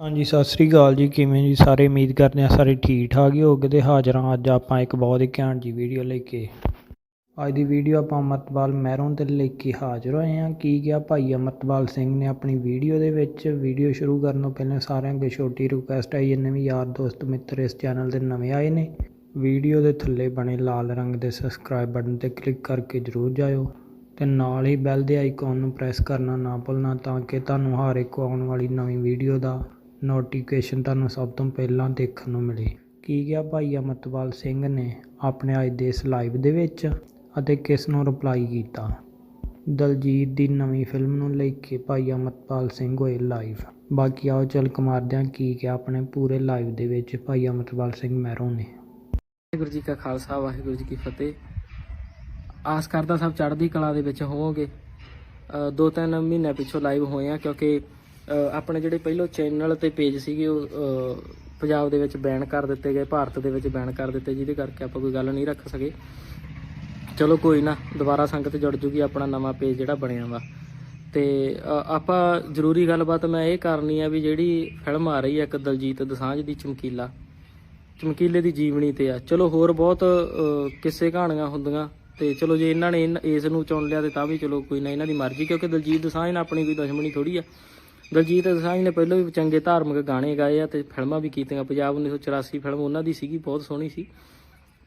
ਹਾਂਜੀ, ਸਤਿ ਸ੍ਰੀ ਅਕਾਲ ਜੀ। ਕਿਵੇਂ ਜੀ ਸਾਰੇ? ਉਮੀਦ ਕਰਦੇ ਆ ਸਾਰੇ ਠੀਕ ਠਾਕ ਹੀ ਹੋਗੇ ਤੇ ਹਾਜ਼ਰ ਹਾਂ ਅੱਜ ਆਪਾਂ ਇੱਕ ਬਹੁਤ ਹੀ ਘੈਂਟ ਜੀ ਵੀਡੀਓ ਲੈ ਕੇ। ਅੱਜ ਦੀ ਵੀਡੀਓ ਆਪਾਂ ਅਮਰਤਪਾਲ ਮਹਿਰੋਂ ਤੇ ਲੈ ਕੇ ਹਾਜ਼ਰ ਹੋਏ ਹਾਂ। ਕੀ ਕਿਹਾ ਭਾਈ ਅਮਰਤਪਾਲ ਸਿੰਘ ਨੇ ਆਪਣੀ ਵੀਡੀਓ ਦੇ ਵਿੱਚ? ਵੀਡੀਓ ਸ਼ੁਰੂ ਕਰਨ ਤੋਂ ਪਹਿਲਾਂ ਸਾਰਿਆਂ ਅੱਗੇ ਛੋਟੀ ਰਿਕੁਐਸਟ ਹੈ, ਜਿੰਨੇ ਵੀ ਯਾਰ ਦੋਸਤ ਮਿੱਤਰ ਇਸ ਚੈਨਲ ਦੇ ਨਵੇਂ ਆਏ ਨੇ ਵੀਡੀਓ ਦੇ ਥੱਲੇ ਬਣੇ ਲਾਲ ਰੰਗ ਦੇ ਸਬਸਕ੍ਰਾਈਬ ਬਟਨ ਤੇ ਕਲਿੱਕ ਕਰਕੇ ਜਰੂਰ ਜਾਇਓ ਤੇ ਨਾਲ ਹੀ ਬੈਲ ਦੇ ਆਈਕਨ ਨੂੰ ਪ੍ਰੈਸ ਕਰਨਾ ਨਾ ਭੁੱਲਣਾ ਤਾਂ ਕਿ ਤੁਹਾਨੂੰ ਹਰ ਇੱਕ ਆਉਣ ਵਾਲੀ ਨਵੀਂ ਵੀਡੀਓ ਦਾ ਨੋਟੀਫਿਕੇਸ਼ਨ ਤੁਹਾਨੂੰ ਸਭ ਤੋਂ ਪਹਿਲਾਂ ਦੇਖਣ ਨੂੰ ਮਿਲੀ। ਕੀ ਕਿਹਾ ਭਾਈ ਅਮਰਤਪਾਲ ਸਿੰਘ ਨੇ ਆਪਣੇ ਅੱਜ ਦੇ ਇਸ ਲਾਈਵ ਦੇ ਵਿੱਚ ਅਤੇ ਕਿਸ ਨੂੰ ਰਿਪਲਾਈ ਕੀਤਾ? ਦਲਜੀਤ ਦੀ ਨਵੀਂ ਫਿਲਮ ਨੂੰ ਲੈ ਕੇ ਭਾਈ ਅਮਰਤਪਾਲ ਸਿੰਘ ਹੋਏ ਲਾਈਵ ਬਾਕੀ ਆਓ ਚੱਲ ਕਮਾਰਦੇ ਹਾਂ ਕੀ ਕਿਹਾ ਆਪਣੇ ਪੂਰੇ ਲਾਈਵ ਦੇ ਵਿੱਚ ਭਾਈ ਅਮਰਤਪਾਲ ਸਿੰਘ ਮਹਿਰੋਂ ਨੇ। ਵਾਹਿਗੁਰੂ ਜੀ ਕਾ ਖਾਲਸਾ, ਵਾਹਿਗੁਰੂ ਜੀ ਕੀ ਫਤਿਹ। ਆਸ ਕਰਦਾ ਸਭ ਚੜ੍ਹਦੀ ਕਲਾ ਦੇ ਵਿੱਚ ਹੋਵੋਗੇ। ਦੋ ਤਿੰਨ ਮਹੀਨੇ ਪਿੱਛੋਂ ਲਾਈਵ ਹੋਏ ਆ ਕਿਉਂਕਿ ਆਪਣੇ ਜਿਹੜੇ ਪਹਿਲੋਂ ਚੈਨਲ ਤੇ ਪੇਜ ਸੀਗੇ ਉਹ ਪੰਜਾਬ ਦੇ ਵਿੱਚ ਬੈਨ ਕਰ ਦਿੱਤੇ ਗਏ, ਭਾਰਤ ਦੇ ਵਿੱਚ ਬੈਨ ਕਰ ਦਿੱਤੇ, ਜਿਹਦੇ ਕਰਕੇ ਆਪਾਂ ਕੋਈ ਗੱਲ ਨਹੀਂ ਰੱਖ ਸਕੇ। ਚਲੋ ਕੋਈ ਨਾ, ਦੁਬਾਰਾ ਸੰਗਤ ਜੁੜ ਜੂਗੀ, ਆਪਣਾ ਨਵਾਂ ਪੇਜ ਜਿਹੜਾ ਬਣਿਆ ਵਾ। ਤੇ ਆਪਾਂ ਜ਼ਰੂਰੀ ਗੱਲਬਾਤ ਮੈਂ ਇਹ ਕਰਨੀ ਆ ਵੀ ਜਿਹੜੀ ਫਿਲਮ ਆ ਰਹੀ ਹੈ ਇੱਕ ਦਲਜੀਤ ਦਸਾਂਝ ਦੀ ਚਮਕੀਲਾ, ਚਮਕੀਲੇ ਦੀ ਜੀਵਨੀ ਤੇ ਆ। ਚਲੋ ਹੋਰ ਬਹੁਤ ਕਿੱਸੇ ਕਹਾਣੀਆਂ ਹੁੰਦੀਆਂ, ਤੇ ਚਲੋ ਜੇ ਇਹਨਾਂ ਨੇ ਇਸ ਨੂੰ ਚੁਣ ਲਿਆ ਤੇ ਤਾਂ ਵੀ ਚਲੋ ਕੋਈ ਨਾ, ਇਹਨਾਂ ਦੀ ਮਰਜ਼ੀ, ਕਿਉਂਕਿ ਦਲਜੀਤ ਦਸਾਂਝ ਨਾਲ ਆਪਣੀ ਕੋਈ ਦੁਸ਼ਮਣੀ ਥੋੜੀ ਆ। ਦਲਜੀਤ ਦਸਾਂਝ ਨੇ ਪਹਿਲਾਂ ਵੀ ਚੰਗੇ ਧਾਰਮਿਕ ਗਾਣੇ ਗਾਏ ਆ ਤੇ ਫਿਲਮਾਂ ਵੀ ਕੀਤੀਆਂ। ਪੰਜਾਬ 1984 ਫਿਲਮ ਉਹਨਾਂ ਦੀ ਸੀਗੀ, ਬਹੁਤ ਸੋਹਣੀ ਸੀ।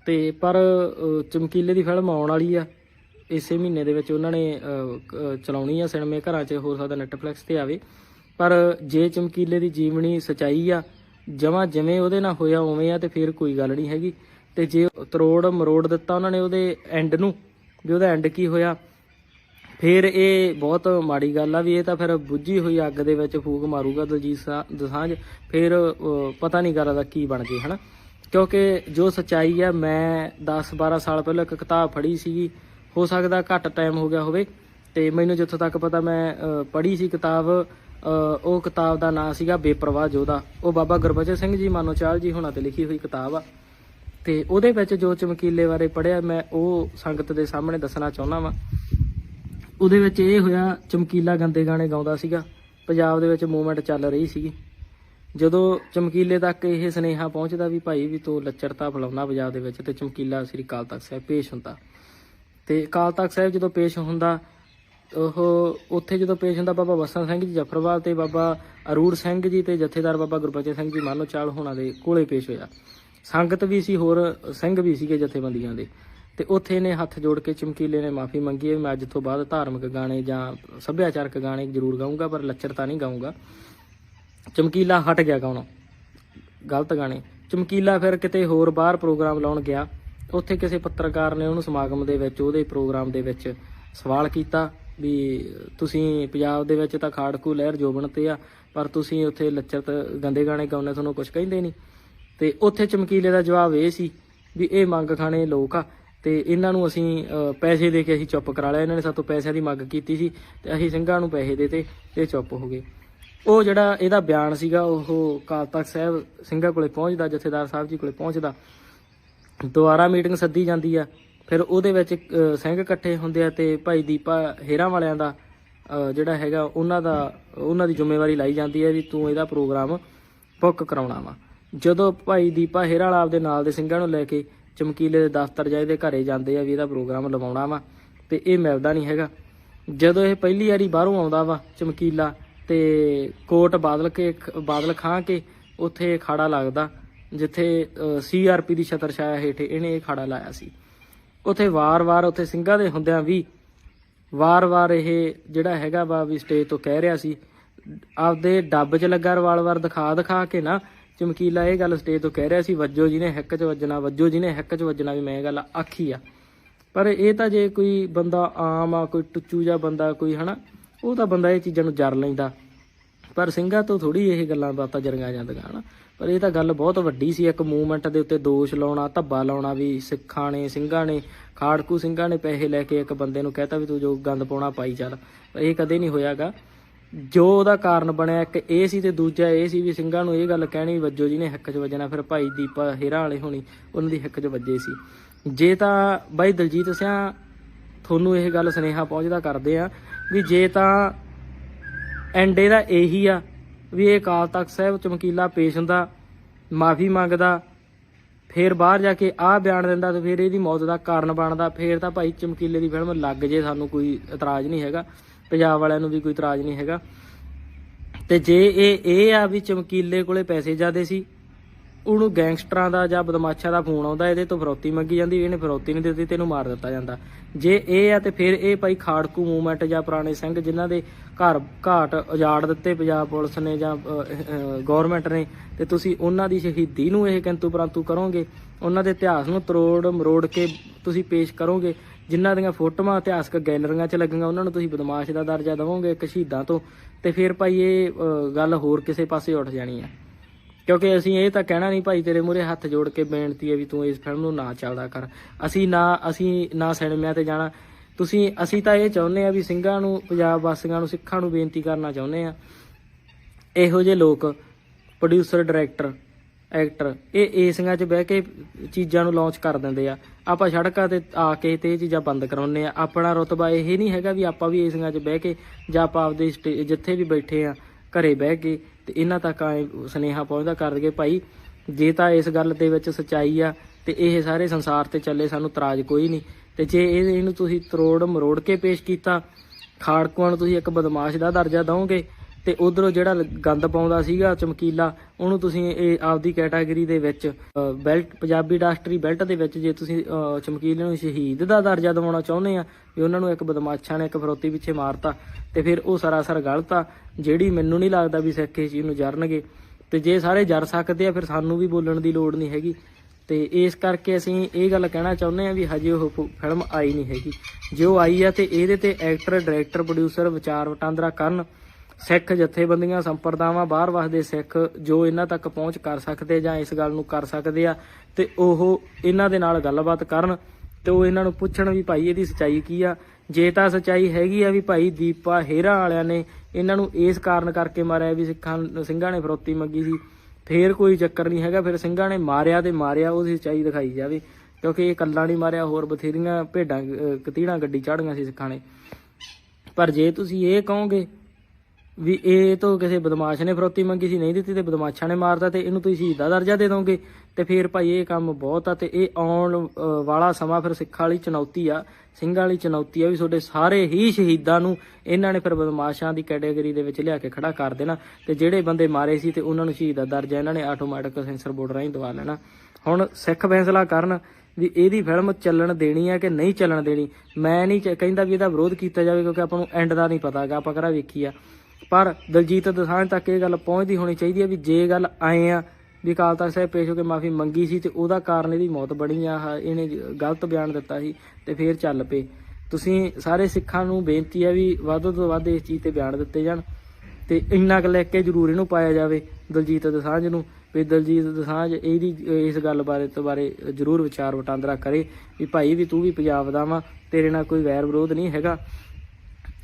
ਤੇ ਪਰ ਚਮਕੀਲੇ ਦੀ ਫਿਲਮ ਆਉਣ ਵਾਲੀ ਆ। ਇਸੇ ਮਹੀਨੇ ਦੇ ਵਿੱਚ ਉਹਨਾਂ ਨੇ ਚਲਾਉਣੀ ਆ ਸਿਨੇਮੇ ਘਰਾਂ 'ਚ ਹੋ ਸਕਦਾ ਨੈਟਫਲਿਕਸ ਤੇ ਆਵੇ। ਪਰ ਜੇ ਚਮਕੀਲੇ ਦੀ ਜੀਵਨੀ ਸਚਾਈ ਆ, ਜਮਾਂ ਜਿਵੇਂ ਉਹਦੇ ਨਾਲ ਹੋਇਆ ਉਵੇਂ ਆ ਤੇ ਫਿਰ ਕੋਈ ਗੱਲ ਨਹੀਂ ਹੈਗੀ। ਤੇ ਜੇ ਤਰੋੜ ਮਰੋੜ ਦਿੱਤਾ ਉਹਨਾਂ ਨੇ ਉਹਦੇ ਐਂਡ ਨੂੰ, ਵੀ ਉਹਦਾ ਐਂਡ ਕੀ ਹੋਇਆ ਫਿਰ ਇਹ ਬਹੁਤ ਮਾੜੀ ਗੱਲ ਆ ਵੀ ਇਹ ਤਾਂ ਫਿਰ ਬੁੱਝੀ ਹੋਈ ਅੱਗ ਦੇ ਵਿੱਚ ਫੂਕ ਮਾਰੂਗਾ ਦਲਜੀਤ ਸਾ- ਦਸਾਂਝ। ਫਿਰ ਪਤਾ ਨਹੀਂ ਕਰਦਾ ਕੀ ਬਣ ਜੇ ਹਨਾ? ਕਿਉਂਕਿ ਜੋ ਸਚਾਈ ਆ, ਮੈਂ 10 12 ਸਾਲ ਪਹਿਲਾਂ ਇੱਕ ਕਿਤਾਬ ਫੜੀ ਸੀਗੀ। ਹੋ ਸਕਦਾ ਘੱਟ ਟਾਈਮ ਹੋ ਗਿਆ ਹੋਵੇ। ਤੇ ਮੈਨੂੰ ਜਿੱਥੋਂ ਤੱਕ ਪਤਾ ਮੈਂ ਪੜ੍ਹੀ ਸੀ ਕਿਤਾਬ ਉਹ ਕਿਤਾਬ ਦਾ ਨਾਂ ਸੀਗਾ ਬੇਪਰਵਾਹ ਜੋਧਾ ਉਹ ਬਾਬਾ ਗੁਰਬਚਨ ਸਿੰਘ ਜੀ ਮਾਨੋਚਾਲ ਜੀ ਹੁਣਾਂ ਤੇ ਲਿਖੀ ਹੋਈ ਕਿਤਾਬ ਆ। ਤੇ ਉਹਦੇ ਵਿੱਚ ਜੋ ਚਮਕੀਲੇ ਬਾਰੇ ਪੜਿਆ ਮੈਂ ਉਹ ਸੰਗਤ ਦੇ ਸਾਹਮਣੇ ਦੱਸਣਾ ਚਾਹੁੰਦਾ ਵਾਂ। ਉਹਦੇ ਵਿੱਚ ਇਹ ਹੋਇਆ, ਚਮਕੀਲਾ ਗੰਦੇ ਗਾਣੇ ਗਾਉਂਦਾ ਸੀਗਾ। ਪੰਜਾਬ ਦੇ ਵਿੱਚ ਮੂਵਮੈਂਟ ਚੱਲ ਰਹੀ ਸੀਗੀ। ਜਦੋਂ ਚਮਕੀਲੇ ਤੱਕ ਇਹ ਸੁਨੇਹਾ ਪਹੁੰਚਦਾ ਵੀ ਭਾਈ ਵੀ ਤੂੰ ਲੱਚਰਤਾ ਫਲਾਉਣਾ ਪੰਜਾਬ ਦੇ ਵਿੱਚ, ਤੇ ਚਮਕੀਲਾ ਸ੍ਰੀ ਕਾਲ ਤਖਤ ਸਾਹਿਬ ਪੇਸ਼ ਹੁੰਦਾ। ਤੇ ਕਾਲ ਤਖਤ ਸਾਹਿਬ ਜਦੋਂ ਪੇਸ਼ ਹੁੰਦਾ, ਉਹ ਉੱਥੇ ਜਦੋਂ ਪੇਸ਼ ਹੁੰਦਾ, ਬਾਬਾ ਵਸਨ ਸਿੰਘ ਜੀ ਜਫਰਵਾਲ ਤੇ ਬਾਬਾ ਅਰੂੜ ਸਿੰਘ ਜੀ ਤੇ ਜਥੇਦਾਰ ਬਾਬਾ ਗੁਰਬਚਨ ਸਿੰਘ ਜੀ ਮਾਨੋ ਚਾਲ ਹੋਣਾ ਦੇ ਕੋਲੇ ਪੇਸ਼ ਹੋਇਆ। ਸੰਗਤ ਵੀ ਸੀ, ਹੋਰ ਸਿੰਘ ਵੀ ਸੀਗੇ ਜਥੇਬੰਦੀਆਂ ਦੇ। ਤੇ ਉੱਥੇ ਇਹਨੇ ਹੱਥ ਜੋੜ ਕੇ ਚਮਕੀਲੇ ਨੇ ਮਾਫੀ ਮੰਗੀ ਹੈ। ਮੈਂ ਅੱਜ ਤੋਂ ਬਾਅਦ ਧਾਰਮਿਕ ਗਾਣੇ ਜਾਂ ਸੱਭਿਆਚਾਰਕ ਗਾਣੇ ਜ਼ਰੂਰ ਗਾਉਂਗਾ ਪਰ ਲੱਚਰਤਾ ਨਹੀਂ ਗਾਉਂਗਾ ਚਮਕੀਲਾ ਹਟ ਗਿਆ ਗਾਉਣੋਂ ਗਲਤ ਗਾਣੇ। ਚਮਕੀਲਾ ਫਿਰ ਕਿਤੇ ਹੋਰ ਬਾਹਰ ਪ੍ਰੋਗਰਾਮ ਲਾਉਣ ਗਿਆ। ਉੱਥੇ ਕਿਸੇ ਪੱਤਰਕਾਰ ਨੇ ਉਹਨੂੰ ਸਮਾਗਮ ਦੇ ਵਿੱਚ, ਉਹਦੇ ਪ੍ਰੋਗਰਾਮ ਦੇ ਵਿੱਚ ਸਵਾਲ ਕੀਤਾ ਵੀ ਤੁਸੀਂ ਪੰਜਾਬ ਦੇ ਵਿੱਚ ਤਾਂ ਖਾੜਕੂ ਲਹਿਰ ਜੋਬਨ ਤੇ ਆ, ਪਰ ਤੁਸੀਂ ਉੱਥੇ ਲੱਚਰਤ ਗੰਦੇ ਗਾਣੇ ਗਾਉਂਦੇ, ਤੁਹਾਨੂੰ ਕੁਝ ਕਹਿੰਦੇ ਨਹੀਂ। ਤੇ ਉੱਥੇ ਚਮਕੀਲੇ ਦਾ ਜਵਾਬ ਇਹ ਸੀ ਵੀ ਇਹ ਮੰਗ ਖਾਣੇ ਲੋਕ ਆ। ਤੇ ਇਹਨਾਂ ਨੂੰ ਅਸੀਂ ਪੈਸੇ ਦੇ ਕੇ ਅਸੀਂ ਚੁੱਪ ਕਰਾ ਲਿਆ। ਇਹਨਾਂ ਨੇ ਸਾਤੋਂ ਪੈਸਿਆਂ ਦੀ ਮੰਗ ਕੀਤੀ ਸੀ ਤੇ ਅਸੀਂ ਸਿੰਘਾਂ ਨੂੰ ਪੈਸੇ ਦੇਤੇ ਤੇ ਚੁੱਪ ਹੋ ਗਏ। ਉਹ ਜਿਹੜਾ ਇਹਦਾ ਬਿਆਨ ਸੀਗਾ, ਉਹ ਕਾਲ ਤਖਤ ਸਾਹਿਬ ਸਿੰਘਾਂ ਕੋਲੇ ਪਹੁੰਚਦਾ, ਜਥੇਦਾਰ ਸਾਹਿਬ ਜੀ ਕੋਲੇ ਪਹੁੰਚਦਾ। ਦੁਬਾਰਾ ਮੀਟਿੰਗ ਸੱਦੀ ਜਾਂਦੀ ਆ। ਫਿਰ ਉਹਦੇ ਵਿੱਚ ਸਿੰਘ ਇਕੱਠੇ ਹੁੰਦੇ ਆ ਤੇ ਭਾਈ ਦੀਪਾ ਹੇਰਾਂ ਵਾਲਿਆਂ ਦਾ ਜਿਹੜਾ ਹੈਗਾ, ਉਹਨਾਂ ਦਾ, ਉਹਨਾਂ ਦੀ ਜ਼ਿੰਮੇਵਾਰੀ ਲਾਈ ਜਾਂਦੀ ਹੈ ਵੀ ਤੂੰ ਇਹਦਾ ਪ੍ਰੋਗਰਾਮ ਬੁੱਕ ਕਰਾਉਣਾ ਵਾ। ਜਦੋਂ ਭਾਈ ਦੀਪਾ ਹੇਰਾਂ ਵਾਲਾ ਆਪਦੇ ਨਾਲ ਦੇ ਸਿੰਘਾਂ ਨੂੰ ਲੈ ਕੇ ਚਮਕੀਲੇ ਦੇ ਦਫ਼ਤਰ ਜਾਂ ਇਹਦੇ ਘਰੇ ਜਾਂਦੇ ਆ ਵੀ ਇਹਦਾ ਪ੍ਰੋਗਰਾਮ ਲਵਾਉਣਾ ਵਾ, ਤੇ ਇਹ ਮਿਲਦਾ ਨਹੀਂ ਹੈਗਾ। ਜਦੋਂ ਇਹ ਪਹਿਲੀ ਵਾਰੀ ਬਾਹਰੋਂ ਆਉਂਦਾ ਵਾ ਚਮਕੀਲਾ ਤੇ ਕੋਟ ਬਾਦਲ ਕੇ, ਬਾਦਲ ਖਾਂ ਕੇ, ਉੱਥੇ ਖਾੜਾ ਲੱਗਦਾ, ਜਿੱਥੇ ਸੀਆਰਪੀ ਦੀ ਛਤਰ ਛਾਇਆ ਹੇਠ ਇਹਨੇ ਇਹ ਖਾੜਾ ਲਾਇਆ ਸੀ। ਉੱਥੇ ਵਾਰ-ਵਾਰ ਉੱਥੇ ਸਿੰਘਾਂ ਦੇ ਹੁੰਦਿਆਂ ਵੀ ਵਾਰ-ਵਾਰ ਇਹ ਜਿਹੜਾ ਹੈਗਾ ਵਾ ਵੀ ਸਟੇਜ ਤੋਂ ਕਹਿ ਰਿਹਾ ਸੀ, ਆਪਦੇ ਡੱਬ 'ਚ ਲੱਗਾ ਰਿਵਾਲਵਰ ਦਿਖਾ ਦਿਖਾ ਕੇ ਨਾ ਚਮਕੀਲਾ ਇਹ ਗੱਲ ਸਟੇਜ ਤੋਂ ਕਹਿ ਰਿਹਾ ਸੀ, ਵੱਜੋ ਜਿਹਨੇ ਹਿੱਕ 'ਚ ਵੱਜਣਾ, ਵੱਜੋ ਜਿਹਨੇ ਹਿੱਕ 'ਚ ਵੱਜਣਾ ਵੀ ਮੈਂ ਇਹ ਗੱਲ ਆਖੀ ਆ। ਪਰ ਇਹ ਤਾਂ ਜੇ ਕੋਈ ਬੰਦਾ ਆਮ ਆ, ਕੋਈ ਟੁੱਚੂ ਜਿਹਾ ਬੰਦਾ ਕੋਈ, ਹਨਾ, ਉਹ ਤਾਂ ਬੰਦਾ ਇਹ ਚੀਜ਼ਾਂ ਨੂੰ ਜਰ ਲੈਂਦਾ। ਪਰ ਸਿੰਘਾਂ ਤੋਂ ਥੋੜੀ ਇਹ ਗੱਲਾਂ ਬਾਤਾਂ ਜਰੀਆਂ ਜਾਂਦੀਆਂ, ਹਨਾ। ਪਰ ਇਹ ਤਾਂ ਗੱਲ ਬਹੁਤ ਵੱਡੀ ਸੀ, ਇੱਕ ਮੂਵਮੈਂਟ ਦੇ ਉੱਤੇ ਦੋਸ਼ ਲਾਉਣਾ, ਧੱਬਾ ਲਾਉਣਾ ਵੀ ਸਿੱਖਾਂ ਨੇ, ਸਿੰਘਾਂ ਨੇ, ਖਾੜਕੂ ਸਿੰਘਾਂ ਨੇ ਪੈਸੇ ਲੈ ਕੇ ਇੱਕ ਬੰਦੇ ਨੂੰ ਕਹਿਤਾ ਵੀ ਤੂੰ ਜੋ ਗੰਦ ਪਾਉਣਾ ਪਾਈ ਚੱਲ। ਇਹ ਕਦੇ ਨਹੀਂ ਹੋਇਆਗਾ। ਜੋ ਉਹਦਾ ਕਾਰਨ ਬਣਿਆ, ਇੱਕ ਇਹ ਸੀ ਤੇ ਦੂਜਾ ਇਹ ਸੀ ਵੀ ਸਿੰਘਾਂ ਨੂੰ ਇਹ ਗੱਲ ਕਹਿਣੀ ਵੱਜੋ ਜਿਹਨੇ ਹੱਕ 'ਚ ਵੱਜਣਾ, ਫਿਰ ਭਾਈ ਦੀਪਾ ਹੀਰਾ ਵਾਲੇ ਹੋਣੀ, ਉਹਨਾਂ ਦੀ ਹੱਕ 'ਚ ਵੱਜੇ ਸੀ। ਜੇ ਤਾਂ ਬਾਈ ਦਲਜੀਤ ਸਿਆਂ ਤੁਹਾਨੂੰ ਇਹ ਗੱਲ ਸੁਨੇਹਾ ਪਹੁੰਚਦਾ ਕਰਦੇ ਆ ਵੀ ਜੇ ਤਾਂ ਐਂਡ ਦਾ ਇਹੀ ਆ ਵੀ ਇਹ ਅਕਾਲ ਤਖਤ ਸਾਹਿਬ ਚਮਕੀਲਾ ਪੇਸ਼ ਹੁੰਦਾ, ਮਾਫੀ ਮੰਗਦਾ, ਫੇਰ ਬਾਹਰ ਜਾ ਕੇ ਆਹ ਬਿਆਨ ਦਿੰਦਾ ਤੇ ਫਿਰ ਇਹਦੀ ਮੌਤ ਦਾ ਕਾਰਨ ਬਣਦਾ, ਫੇਰ ਤਾਂ ਭਾਈ ਚਮਕੀਲੇ ਦੀ ਫਿਲਮ ਲੱਗ ਜੇ, ਸਾਨੂੰ ਕੋਈ ਇਤਰਾਜ਼ ਨਹੀਂ ਹੈਗਾ। ਪੰਜਾਬ ਵਾਲਿਆਂ ਨੂੰ ਵੀ ਕੋਈ ਇਤਰਾਜ਼ ਨਹੀਂ ਹੈਗਾ। ਤੇ ਜੇ ਇਹ ਇਹ ਆ ਵੀ ਚਮਕੀਲੇ ਕੋਲੇ ਪੈਸੇ ਜ਼ਿਆਦੇ ਸੀ, ਉਹਨੂੰ ਗੈਂਗਸਟਰਾਂ ਦਾ ਜਾਂ ਬਦਮਾਸ਼ਾਂ ਦਾ ਫੋਨ ਆਉਂਦਾ, ਇਹਦੇ ਤੋਂ ਫਰੋਤੀ ਮੰਗੀ ਜਾਂਦੀ, ਇਹਨੇ ਫਰੋਤੀ ਨਹੀਂ ਦਿੱਤੀ, ਤੈਨੂੰ ਮਾਰ ਦਿੱਤਾ ਜਾਂਦਾ। ਜੇ ਇਹ ਆ ਤੇ ਫਿਰ ਇਹ ਭਾਈ ਖਾੜਕੂ ਮੂਵਮੈਂਟ ਜਾਂ ਪੁਰਾਣੇ ਸਿੰਘ ਜਿਨ੍ਹਾਂ ਦੇ ਘਰ ਘਾਟ ਉਜਾੜ ਦਿੱਤੇ ਪੰਜਾਬ ਪੁਲਿਸ ਨੇ ਜਾਂ ਗਵਰਨਮੈਂਟ ਨੇ, ਤੇ ਤੁਸੀਂ ਉਹਨਾਂ ਦੀ ਸ਼ਹੀਦੀ ਨੂੰ ਇਹ ਕਿੰਤੂ ਪਰੰਤੂ ਕਰੋਗੇ, ਉਹਨਾਂ ਦੇ ਇਤਿਹਾਸ ਨੂੰ ਤਰੋੜ ਮਰੋੜ ਕੇ ਤੁਸੀਂ ਪੇਸ਼ ਕਰੋਗੇ ਜਿਨ੍ਹਾਂ ਦੀਆਂ ਫੋਟੋਆਂ ਇਤਿਹਾਸਕ ਗੈਲਰੀਆਂ 'ਚ ਲੱਗੀਆਂ, ਉਹਨਾਂ ਨੂੰ ਤੁਸੀਂ ਬਦਮਾਸ਼ ਦਾ ਦਰਜਾ ਦੇਵੋਗੇ ਇੱਕ ਸ਼ਹੀਦਾਂ ਤੋਂ, ਤੇ ਫਿਰ ਭਾਈ ਇਹ ਗੱਲ ਹੋਰ ਕਿਸੇ ਪਾਸੇ ਉੱਠ ਜਾਣੀ ਆ। ਕਿਉਂਕਿ ਅਸੀਂ ਇਹ ਤਾਂ ਕਹਿਣਾ ਨਹੀਂ ਭਾਈ ਤੇਰੇ ਮੂਹਰੇ ਹੱਥ ਜੋੜ ਕੇ ਬੇਨਤੀ ਹੈ ਵੀ ਤੂੰ ਇਸ ਫਿਲਮ ਨੂੰ ਨਾ ਚੱਲਦਾ ਕਰ। ਅਸੀਂ ਨਾ ਅਸੀਂ ਨਾ ਸਿਨੇਮਿਆਂ ਤੇ ਜਾਣਾ। ਤੁਸੀਂ, ਅਸੀਂ ਤਾਂ ਇਹ ਚਾਹੁੰਦੇ ਆ ਵੀ ਸਿੰਘਾਂ ਨੂੰ, ਪੰਜਾਬ ਵਾਸੀਆਂ ਨੂੰ, ਸਿੱਖਾਂ ਨੂੰ ਬੇਨਤੀ ਕਰਨਾ ਚਾਹੁੰਦੇ ਆ। ਇਹੋ ਜਿਹੇ ਲੋਕ ਪ੍ਰੋਡਿਊਸਰ ਡਾਇਰੈਕਟਰ ਐਕਟਰ, ਇਹ ਏਸੀਆਂ 'ਚ ਬਹਿ ਕੇ ਚੀਜ਼ਾਂ ਨੂੰ ਲਾਂਚ ਕਰ ਦਿੰਦੇ ਆ। ਆਪਾਂ ਸੜਕਾਂ ਤੇ ਆ ਕੇ ਤੇ ਇਹ ਚੀਜ਼ਾਂ ਬੰਦ ਕਰਾਉਂਦੇ ਆ। ਆਪਣਾ ਰੁਤਬਾ ਇਹ ਨਹੀਂ ਹੈਗਾ ਵੀ ਆਪਾਂ ਵੀ ਏਸੀਆਂ 'ਚ ਬਹਿ ਕੇ ਜਾਂ ਆਪਾਂ ਆਪਦੇ ਸਟੇ- ਜਿੱਥੇ ਵੀ ਬੈਠੇ ਆ, ਘਰੇ ਬਹਿ ਕੇ ਤੇ ਇਹਨਾਂ ਤੱਕ ਆਏ ਸੁਨੇਹਾ ਪਹੁੰਚਦਾ ਕਰ ਦਈਏ, ਭਾਈ, ਜੇ ਤਾਂ ਇਸ ਗੱਲ ਦੇ ਵਿੱਚ ਸਚਾਈ ਆ ਤੇ ਇਹ ਸਾਰੇ ਸੰਸਾਰ ਤੇ ਚੱਲੇ, ਸਾਨੂੰ ਤਰਾਜ ਕੋਈ ਨਹੀਂ। ਤੇ ਜੇ ਇਹ ਇਹਨੂੰ ਤੁਸੀਂ ਤਰੋੜ ਮਰੋੜ ਕੇ ਪੇਸ਼ ਕੀਤਾ, ਖਾੜਕੂਆਂ ਨੂੰ ਤੁਸੀਂ ਇੱਕ ਬਦਮਾਸ਼ ਦਾ ਦਰਜਾ ਦਵੋਗੇ ਤੇ ਉਧਰੋਂ ਜਿਹੜਾ ਗੰਦ ਪਾਉਂਦਾ ਸੀਗਾ, ਚਮਕੀਲਾ, ਉਹਨੂੰ ਤੁਸੀਂ ਇਹ ਆਪਦੀ ਕੈਟਾਗਰੀ ਦੇ ਵਿੱਚ ਬੈਲਟ ਪੰਜਾਬੀ ਇੰਡਸਟਰੀ ਬੈਲਟ ਦੇ ਵਿੱਚ ਜੇ ਤੁਸੀਂ ਚਮਕੀਲੇ ਨੂੰ ਸ਼ਹੀਦ ਦਾ ਦਰਜਾ ਦਿਵਾਉਣਾ ਚਾਹੁੰਦੇ ਆ, ਵੀ ਉਹਨਾਂ ਨੂੰ ਇੱਕ ਬਦਮਾਸ਼ਾਂ ਨੇ ਇੱਕ ਫਰੋਤੀ ਪਿੱਛੇ ਮਾਰਤਾ, ਤੇ ਫਿਰ ਉਹ ਸਰਾਸਰ ਗਲਤ ਆ, ਜਿਹੜੀ ਮੈਨੂੰ ਨਹੀਂ ਲੱਗਦਾ ਵੀ ਸਿੱਖ ਇਸ ਚੀਜ਼ ਨੂੰ ਜਰਨਗੇ। ਤੇ ਜੇ ਸਾਰੇ ਜਰ ਸਕਦੇ ਆ, ਫਿਰ ਸਾਨੂੰ ਵੀ ਬੋਲਣ ਦੀ ਲੋੜ ਨਹੀਂ ਹੈਗੀ। ਤੇ ਇਸ ਕਰਕੇ ਅਸੀਂ ਇਹ ਗੱਲ ਕਹਿਣਾ ਚਾਹੁੰਦੇ ਆ ਵੀ ਹਜੇ ਉਹ ਫ- ਫਿਲਮ ਆਈ ਨਹੀਂ ਹੈਗੀ। ਜੇ ਉਹ ਆਈ ਆ ਤੇ ਇਹਦੇ ਤੇ ਐਕਟਰ ਡਾਇਰੈਕਟਰ ਪ੍ਰੋਡਿਊਸਰ ਵਿਚਾਰ ਵਟਾਂਦਰਾ ਕਰਨ ਸਿੱਖ ਜਥੇਬੰਦੀਆਂ, ਸੰਪਰਦਾਵਾਂ ਬਾਹਰ ਵਸਦੇ ਸਿੱਖ ਜੋ ਇਹਨਾਂ ਤੱਕ ਪਹੁੰਚ ਕਰ ਸਕਦੇ ਜਾਂ ਇਸ ਗੱਲ ਨੂੰ ਕਰ ਸਕਦੇ ਆ ਤੇ ਉਹ ਇਹਨਾਂ ਦੇ ਨਾਲ ਗੱਲਬਾਤ ਕਰਨ ਤੇ ਉਹ ਇਹਨਾਂ ਨੂੰ ਪੁੱਛਣ ਵੀ ਭਾਈ ਇਹਦੀ ਸਚਾਈ ਕੀ ਆ। ਜੇ ਤਾਂ ਸਚਾਈ ਹੈਗੀ ਆ ਵੀ ਭਾਈ ਦੀਪਾ ਹੇਰਾ ਵਾਲਿਆਂ ਨੇ ਇਹਨਾਂ ਨੂੰ ਇਸ ਕਾਰਨ ਕਰਕੇ ਮਾਰਿਆ ਵੀ ਸਿੱਖਾਂ ਸਿੰਘਾਂ ਨੇ ਫਰੋਤੀ ਮੰਗੀ ਸੀ। ਫੇਰ ਕੋਈ ਚੱਕਰ ਨਹੀਂ ਹੈਗਾ, ਫਿਰ ਸਿੰਘਾਂ ਨੇ ਮਾਰਿਆ ਤੇ ਮਾਰਿਆ, ਉਹਦੀ ਸਚਾਈ ਦਿਖਾਈ ਜਾਵੇ। ਕਿਉਂਕਿ ਇਹ ਇਕੱਲਾ ਨਹੀਂ ਮਾਰਿਆ, ਹੋਰ ਬਥੇਰੀਆਂ ਭੇਡਾਂ ਕਤੀੜਾਂ ਗੱਡੀ ਚਾੜੀਆਂ ਸੀ ਸਿੱਖਾਂ ਨੇ। ਪਰ ਜੇ ਤੁਸੀਂ ਇਹ ਕਹੋਗੇ ਵੀ ਇਹ ਤੋਂ ਕਿਸੇ ਬਦਮਾਸ਼ ਨੇ ਫਰੋਤੀ ਮੰਗੀ ਸੀ, ਨਹੀਂ ਦਿੱਤੀ ਤੇ ਬਦਮਾਸ਼ਾਂ ਨੇ ਮਾਰਦਾ ਤੇ ਇਹਨੂੰ ਤੁਸੀਂ ਸ਼ਹੀਦ ਦਾ ਦਰਜਾ ਦੇ ਦੋਗੇ। ਤੇ ਫਿਰ ਭਾਈ ਇਹ ਕੰਮ ਬਹੁਤ ਆ ਤੇ ਇਹ ਆਉਣ ਵਾਲਾ ਸਮਾਂ ਫਿਰ ਸਿੱਖਾਂ ਵਾਲੀ ਚੁਣੌਤੀ ਆ, ਸਿੰਘਾਂ ਵਾਲੀ ਚੁਣੌਤੀ ਆ ਵੀ ਤੁਹਾਡੇ ਸਾਰੇ ਹੀ ਸ਼ਹੀਦਾਂ ਨੂੰ ਇਹਨਾਂ ਨੇ ਫਿਰ ਬਦਮਾਸ਼ਾਂ ਦੀ ਕੈਟਾਗਰੀ ਦੇ ਵਿੱਚ ਲਿਆ ਕੇ ਖੜਾ ਕਰ ਦੇਣਾ ਤੇ ਜਿਹੜੇ ਬੰਦੇ ਮਾਰੇ ਸੀ ਤੇ ਉਹਨਾਂ ਨੂੰ ਸ਼ਹੀਦ ਦਾ ਦਰਜਾ, ਇਹਨਾਂ ਨੇ ਆਟੋਮੈਟਿਕ ਸੈਂਸਰ ਬੋਰਡ ਰਾਹੀਂ ਦਵਾ ਲੈਣਾ। ਹੁਣ ਸਿੱਖ ਫੈਸਲਾ ਕਰਨ ਵੀ ਇਹਦੀ ਫਿਲਮ ਚੱਲਣ ਦੇਣੀ ਆ ਕਿ ਨਹੀਂ ਚੱਲਣ ਦੇਣੀ, ਮੈਂ ਨਹੀਂ ਕਹਿੰਦਾ ਵੀ ਇਹਦਾ ਵਿਰੋਧ ਕੀਤਾ ਜਾਵੇ ਕਿਉਂਕਿ ਆਪਾਂ ਨੂੰ ਐਂਡ ਦਾ ਨਹੀਂ ਪਤਾਗਾ ਆਪਾਂ ਕਿਹੜਾ ਵੇਖੀ ਆ। ਪਰ ਦਲਜੀਤ ਦਸਾਂਝ ਤੱਕ ਇਹ ਗੱਲ ਪਹੁੰਚਦੀ ਹੋਣੀ ਚਾਹੀਦੀ ਹੈ ਵੀ ਜੇ ਗੱਲ ਆਏ ਆ ਵੀ ਅਕਾਲ ਤਖਤ ਸਾਹਿਬ ਪੇਸ਼ ਹੋ ਕੇ ਮਾਫੀ ਮੰਗੀ ਸੀ ਤੇ ਉਹਦਾ ਕਾਰਨ ਇਹਦੀ ਮੌਤ ਬਣੀ ਆ ਇਹਨੇ ਗਲਤ ਬਿਆਨ ਦਿੱਤਾ ਸੀ ਤੇ ਫੇਰ ਚੱਲ ਪਏ। ਤੁਸੀਂ ਸਾਰੇ ਸਿੱਖਾਂ ਨੂੰ ਬੇਨਤੀ ਹੈ ਵੀ ਵੱਧ ਤੋਂ ਵੱਧ ਇਸ ਚੀਜ਼ ਤੇ ਬਿਆਨ ਦਿੱਤੇ ਜਾਣ ਤੇ ਇੰਨਾ ਕੁ ਲਿਖ ਕੇ ਜ਼ਰੂਰ ਇਹਨੂੰ ਪਾਇਆ ਜਾਵੇ ਦਲਜੀਤ ਦਸਾਂਝ ਨੂੰ ਵੀ ਦਲਜੀਤ ਦਸਾਂਝ ਇਹਦੀ, ਇਸ ਗੱਲ ਬਾਰੇ ਤੋਂ ਬਾਰੇ ਜ਼ਰੂਰ ਵਿਚਾਰ ਵਟਾਂਦਰਾ ਕਰੇ ਵੀ ਭਾਈ ਵੀ ਤੂੰ ਵੀ ਪੰਜਾਬ ਦਾ ਵਾ, ਤੇਰੇ ਨਾਲ ਕੋਈ ਵੈਰ ਵਿਰੋਧ ਨਹੀਂ ਹੈਗਾ।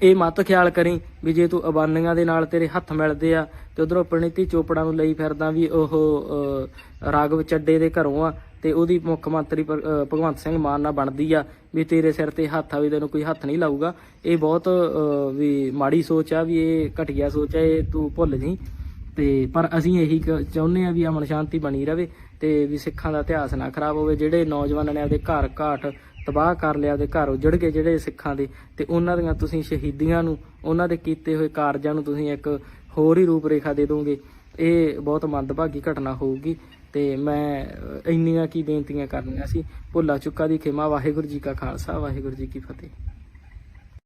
ਇਹ ਮਤ ਖਿਆਲ ਕਰੀ ਵੀ ਜੇ ਤੂੰ ਅਬਾਨੀਆਂ ਦੇ ਨਾਲ ਤੇਰੇ ਹੱਥ ਮਿਲਦੇ ਆ ਤੇ ਉਧਰੋਂ ਪ੍ਰਣੀਤੀ ਚੋਪੜਾ ਨੂੰ ਲਈ ਫਿਰਦਾ ਵੀ ਉਹ ਅਹ, ਰਾਘਵ ਚੱਡੇ ਦੇ ਘਰੋਂ ਆ ਤੇ ਉਹਦੀ ਮੁੱਖ ਮੰਤਰੀ ਭਗਵੰਤ ਸਿੰਘ ਮਾਨ ਨਾਲ ਬਣਦੀ ਆ ਵੀ ਤੇਰੇ ਸਿਰ ਤੇ ਹੱਥ ਆ ਵੀ ਤੈਨੂੰ ਕੋਈ ਹੱਥ ਨਹੀਂ ਲਾਊਗਾ। ਇਹ ਬਹੁਤ ਵੀ ਮਾੜੀ ਸੋਚ ਆ ਵੀ ਇਹ ਘਟੀਆ ਸੋਚ ਆ ਇਹ ਤੂੰ ਭੁੱਲ ਜੀ ਤੇ ਪਰ ਅਸੀਂ ਇਹੀ ਕ- ਚਾਹੁੰਦੇ ਆ ਵੀ ਅਮਨ ਸ਼ਾਂਤੀ ਬਣੀ ਰਵੇ ਤੇ ਵੀ ਸਿੱਖਾਂ ਦਾ ਇਤਿਹਾਸ ਨਾ ਖਰਾਬ ਹੋਵੇ ਜਿਹੜੇ ਨੌਜਵਾਨਾਂ ਨੇ ਆਪਦੇ ਘਰ ਘਾਟ ਤਬਾਹ ਕਰ ਲਿਆ ਆਪਦੇ ਘਰ ਉਜੜ ਗਏ ਜਿਹੜੇ ਸਿੱਖਾਂ ਦੇ, ਤੇ ਉਹਨਾਂ ਦੀਆਂ ਤੁਸੀਂ ਸ਼ਹੀਦੀਆਂ ਨੂੰ, ਉਹਨਾਂ ਦੇ ਕੀਤੇ ਹੋਏ ਕਾਰਜਾਂ ਨੂੰ ਤੁਸੀਂ ਇੱਕ ਹੋਰ ਹੀ ਰੂਪ ਰੇਖਾ ਦੇ ਦੋਗੇ। ਇਹ ਬਹੁਤ ਮੰਦਭਾਗੀ ਘਟਨਾ ਹੋਊਗੀ, ਤੇ ਮੈਂ ਇੰਨੀਆਂ ਕੀ ਬੇਨਤੀਆਂ ਕਰਨੀਆਂ ਸੀ। ਭੁੱਲਾ ਚੁੱਕਾ ਦੀ ਖਿਮਾ, ਵਾਹਿਗੁਰੂ ਜੀ ਕਾ ਖਾਲਸਾ, ਵਾਹਿਗੁਰੂ ਜੀ ਕੀ ਫਤਿਹ।